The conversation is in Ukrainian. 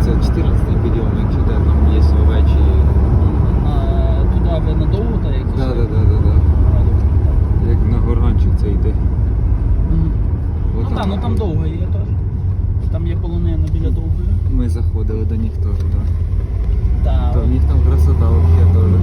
це 14 підйом, якщо де там є овечі. Туди ви надовго та якісь? Да, так, так. Як на горганчик це йти. Ну так, ну там довго є теж. Там є полонина ну, біля довгої. Ми заходили до них теж, да. Так, То в них там красота взагалі теж.